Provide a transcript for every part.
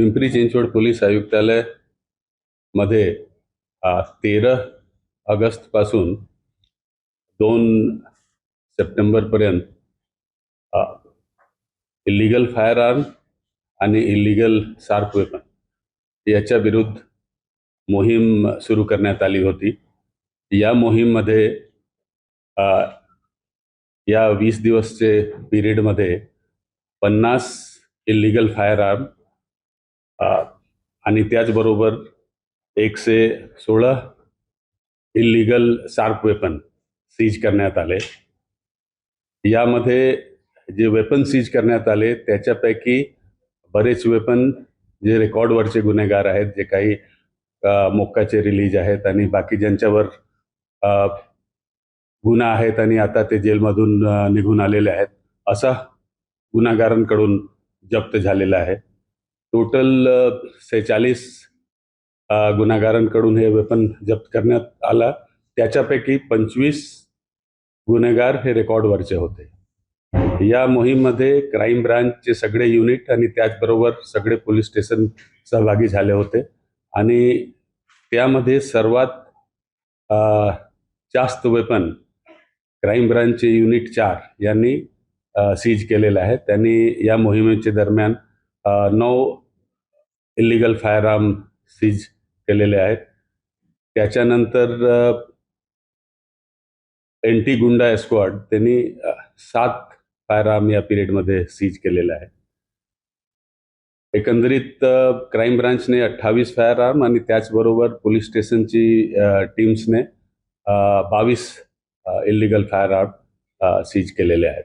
Pimpri Chinchwad police आयुक्तालयमध्ये तेरा ऑगस्टपासून दोन सप्टेंबरपर्यंत इलिगल फायर आर्म आणि इलिगल सार्प वेपन याच्या विरुद्ध मोहीम सुरू करण्यात आली होती. या मोहीममध्ये या वीस दिवसचे पिरियडमध्ये पन्नास इलिगल फायर आर्म आणि त्याचबरोबर एकशे सोळा इलिगल शार्प वेपन सीज करण्यात आले. यामध्ये जे वेपन सीज करण्यात आले त्याच्यापैकी बरेच वेपन जे रेकॉर्डवरचे गुन्हेगार आहेत जे काही मोक्काचे रिलीज आहेत आणि बाकी ज्यांच्यावर गुन्हा आहेत आणि आता ते जेलमधून निघून आलेले आहेत असा गुन्हागारांकडून जप्त झालेला आहे. टोटल सेहेचाळीस गुन्हेगारांकडून हे वेपन जप्त करण्यात आला. त्याच्यापैकी पंचवीस गुन्हेगार हे रेकॉर्डवरचे होते. या मोहीममध्ये क्राईम ब्रांचचे सगळे युनिट आणि त्याचबरोबर सगळे पोलीस स्टेशन सहभागी झाले होते. आणि त्यामध्ये सर्वात जास्त वेपन क्राईम ब्रांचचे युनिट चार यांनी सीज केलेलं आहे. त्यांनी या मोहिमेच्या दरम्यान नऊ इलिगल फायर आर्म सीज केलेले आहेत. त्याच्यानंतर एन टी गुंडा स्क्वॉड त्यांनी सात फायर आर्म या पिरियडमध्ये सीज केलेलं आहे एकंदरीत क्राईम ब्रांचने अठ्ठावीस फायर आर्म आणि त्याचबरोबर पोलीस स्टेशनची टीम्सने बावीस इलिगल फायर आर्म सीज केलेले आहेत.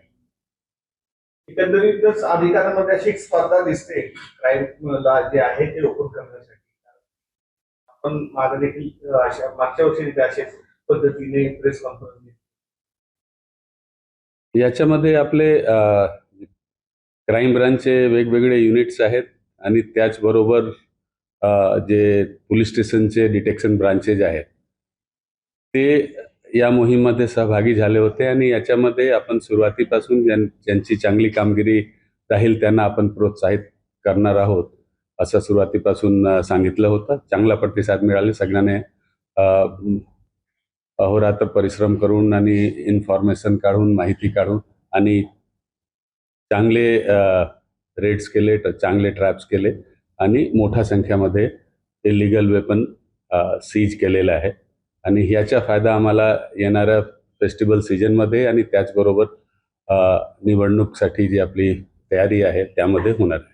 एकंदरीतच अधिकारामध्ये अशी एक स्पर्धा दिसते क्राईमला जे आहे ते ओपन करण्यासाठी. आपण मागे देखील अशा मागच्या वर्षी अशाच पद्धतीने प्रेस कॉन्फरन्स याच्यामध्ये आपले क्राईम ब्रांचचे वेगवेगळे युनिट्स आहेत आणि त्याचबरोबर जे पोलीस स्टेशनचे डिटेक्शन ब्रांचेस आहेत ते या मोहीममध्ये सहभागी झाले होते आणि याच्यामध्ये आपण सुरुवातीपासून ज्यां ज्यांची चांगली कामगिरी राहील त्यांना आपण प्रोत्साहित करणार आहोत असं सुरुवातीपासून सांगितलं होतं. चांगला प्रतिसाद मिळाले. सगळ्यांनी अहोरात्र परिश्रम करून आणि इन्फॉर्मेशन काढून माहिती काढून आणि चांगले रेट्स केले चांगले ट्रॅप्स केले आणि मोठ्या संख्येमध्ये इलिगल वेपन सीज केलेलं आहे. आणि ह्याचा फायदा आम्हाला येणाऱ्या फेस्टिवल सीजनमध्ये आणि त्याचबरोबर निवडणूकसाठी जी आपली तयारी आहे त्यामध्ये होणार आहे.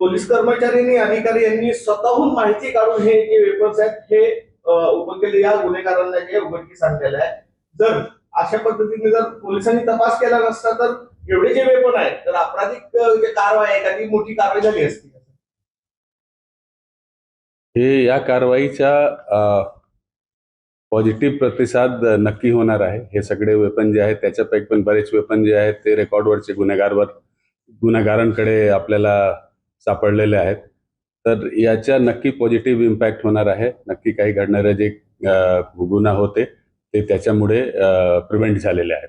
पोलीस कर्मचारी आणि अधिकारी यांनी स्वतःहून माहिती काढून हे जे वेपन्स आहेत हे ओपन केले. या गुन्हेगारांना जे उघडकीस आणलेलं आहे. जर अशा पद्धतीने जर पोलिसांनी तपास केला नसता तर एवढे जे वेपन आहेत तर आपराधिक अं, जे कारवाई आहे एखादी मोठी कारवाई झाली असती. हे या कारवाईचा पॉझिटिव्ह प्रतिसाद नक्की होणार आहे. हे सगळे वेपन जे आहेत त्याच्यापैकी पण बरेच वेपन जे आहेत ते रेकॉर्डवरचे गुन्हेगारवर गुन्हेगारांकडे आपल्याला सापडलेले आहेत. तर याच्या नक्की पॉझिटिव्ह इम्पॅक्ट होणार आहे. नक्की काही घडणारे जे गुन्हा होते ते त्याच्यामुळे प्रिव्हेंट झालेले आहेत.